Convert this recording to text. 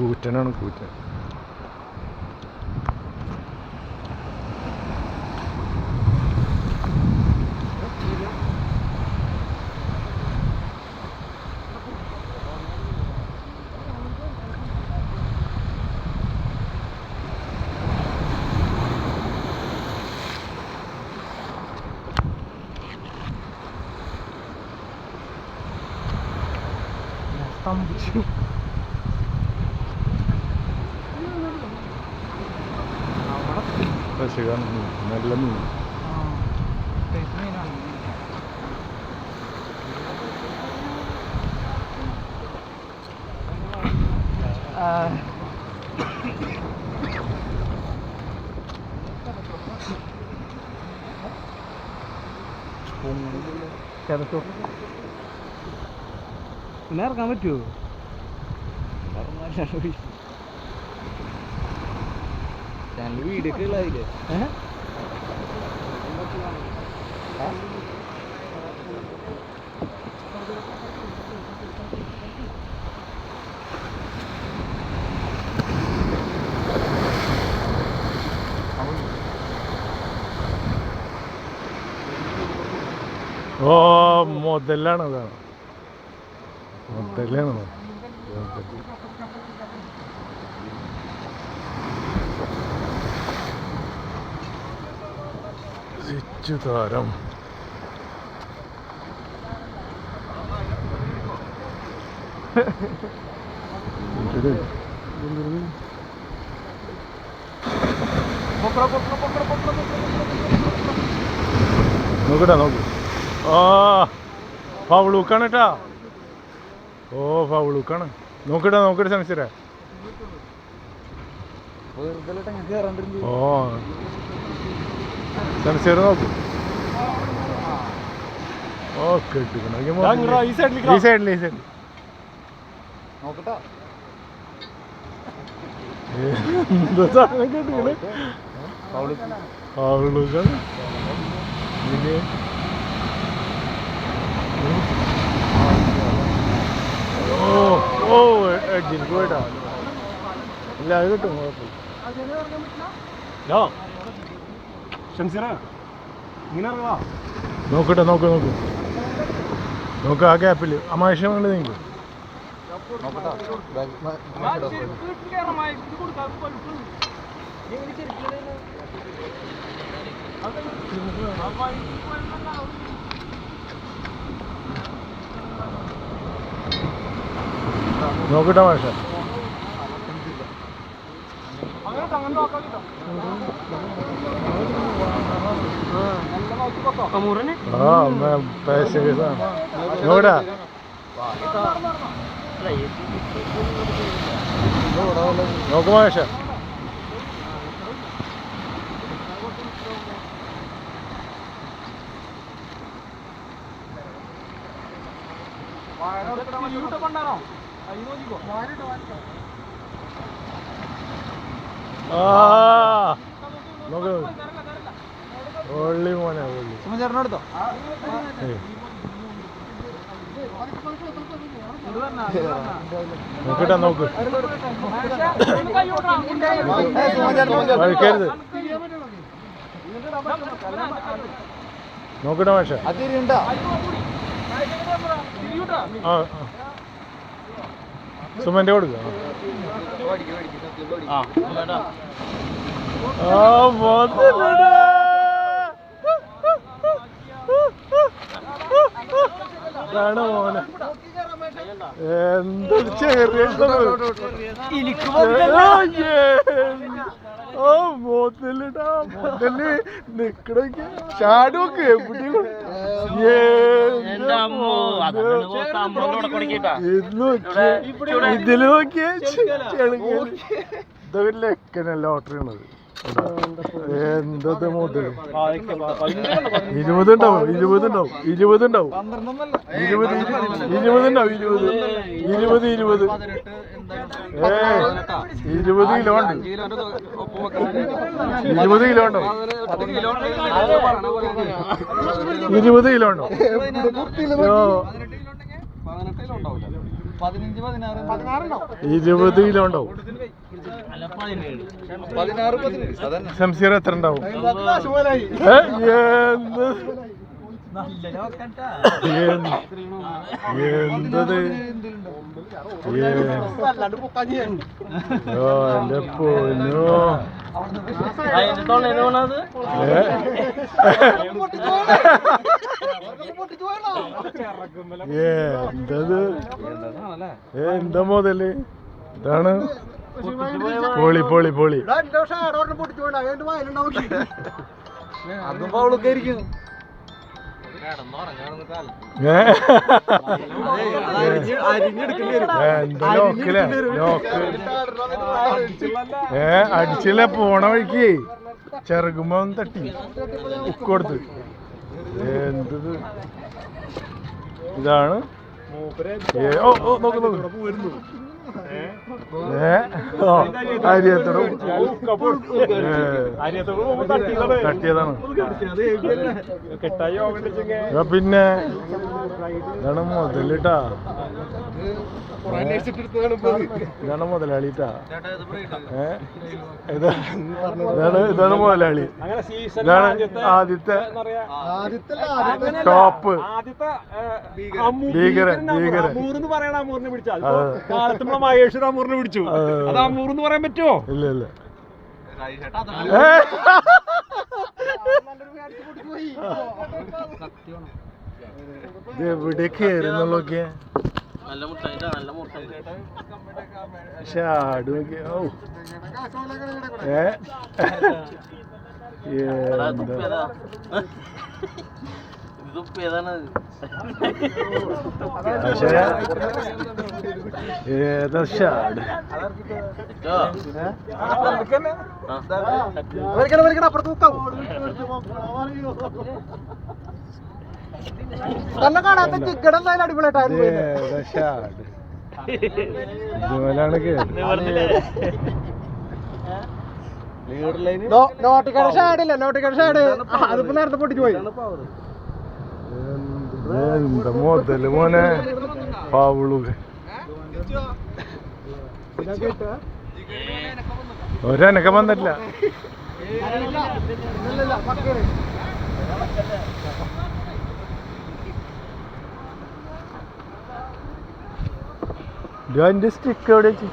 കൂറ്റനാണ് കൂറ്റൻ സ്തംഭിച്ചു പക്ഷേ കാണുന്നു നല്ല മീൻ. കിതച്ചോ പിന്നെ ഇറക്കാൻ പറ്റുമോ വീഡിയോ ഒക്കെ ഉള്ളതില്ലേ ഓ മുതലാണ് അതാണ് മുതലാണ്? മുതൽ. താരം ഇത് നോക്കട്ടാ നോക്ക്. ആ ഫൗളൂക്കാണ് കേട്ടാ. ഓ ഫൗളൂക്കാണ്. നോക്കട്ടാ നോക്കട്ടെ കയറാണ്ടിരുന്നു ഓ. സംശയ നോക്ക് ഓ കെട്ടിക്കണ ഈ സൈഡിൽ ഈ സൈഡിൽ നോക്കട്ടാ. എന്താ സാധനം കെട്ടിക്കണേ ഫൗളൂക്കാണ് പിന്നെ ഓ ഓ എഡ്ജിൽ പോയിട്ടാ. ഇല്ല അത് കിട്ടും കുഴപ്പമില്ല. ഷംസീറ ഇങ്ങനെ നോക്കട്ടെ നോക്ക് നോക്ക്. നോക്ക് ആ ഗ്യാപ്പിൽ അമാവശ്യം കൊണ്ട് നീങ്ങും നോക്കട്ടാ ബാഗ് മ- മനസ്സിലാവും. നോക്കട്ടെ മാഷ കമൂറനെ ആ അമ്മ പൈസ നോക്കടാ നോക്ക് മാഷ ആ നോക്ക് ഒള്ളി മോനെ ഒള്ളി. എടുത്തോ? നോക്ക്. വഴിക്കരുത്. നോക്കട്ടെ മാഷ. ആ ആ. സുമന്റെ കൊടുക്ക. ഇതാണ് മോനെ. എന്തൊരു ചെറിയ ഓ മോത്തലിടാ മോത്തൽ ചാടുമൊക്കെ എവിടെയും ഇതിൽ നോക്കിയ ഇതൊരു ലക്കന ലോട്ടറി ഉള്ളത് എന്തത് മുതൽ ഇരുപതുണ്ടാവും ഇരുപതുണ്ടാവും ഇരുപത് ഉണ്ടാവും ഇരുപത് ഇരുപത് ഇരുപത് ഇരുപത് കിലോ ഉണ്ട്. ഇരുപത് കിലോ ഉണ്ടോ? ഇരുപത് കിലോ ഉണ്ടോ? ഇരുപത് കിലോ ഉണ്ടാവും. ശംസീർ എത്ര ഉണ്ടാവും? എന്തത് ഏ. ഓ, എന്റെ പൊന്നോ. ഏ? എന്തത്? ഏ, എന്താ മുതൽ? ഇതാണ്. പോളി പോളി പോളി. അതും അവളൊക്കെ ആയിരിക്കും. ലോക്കിലെ? ലോക്ക്. ഏ അടിച്ചില്ല? പോണ വഴിക്ക്. ചെറുകുമ്പോ തട്ടി. ഉക്ക് കൊടുത്ത്. എന്തത്? ഇതാണ്. ഓ ഓ നോക്ക് നോക്ക്. അരിയത്തടം തട്ടിയതാണ് പിന്നെ ഇതാണ് മുതലിട്ടാ. ഇതാണ് മുതലാളിട്ടാ. ഇതാണ് ഇതാണ് മുതലാളി. ഇതാണ് ആദ്യത്തെ ടോപ്പ്. ഭീകരൻ, ഭീകരൻ. പറയണ പിടിച്ചാൽ മഹേഷ് അമൂറിനെ പിടിച്ചു. അത് അത് അമൂർന്ന് പറയാൻ പറ്റുമോ ഇല്ല ഇല്ല. ഇത് എവിടെ കേറുന്നുള്ളൊക്കെ നല്ല മുട്ട ഇതാ നല്ല മുട്ട പക്ഷെ ആട് നോക്കിയ ഓ ഏ എന്താ? പക്ഷേ ഏതാ എന്തായാലും അടിപൊളിയായിട്ടായിരുന്നു ഏതാ ഷാഡില്ല നോട്ടിക്കട ഷാഡ് അതിപ്പോ നേരത്തെ പൊട്ടിച്ചു പോയി എന്ത് എന്താ മോനെ? പാവുളുക ഒരനക്കം വന്നിട്ടില്ല. എന്റെ സ്റ്റിക്ക് എവിടെ വെച്ച്?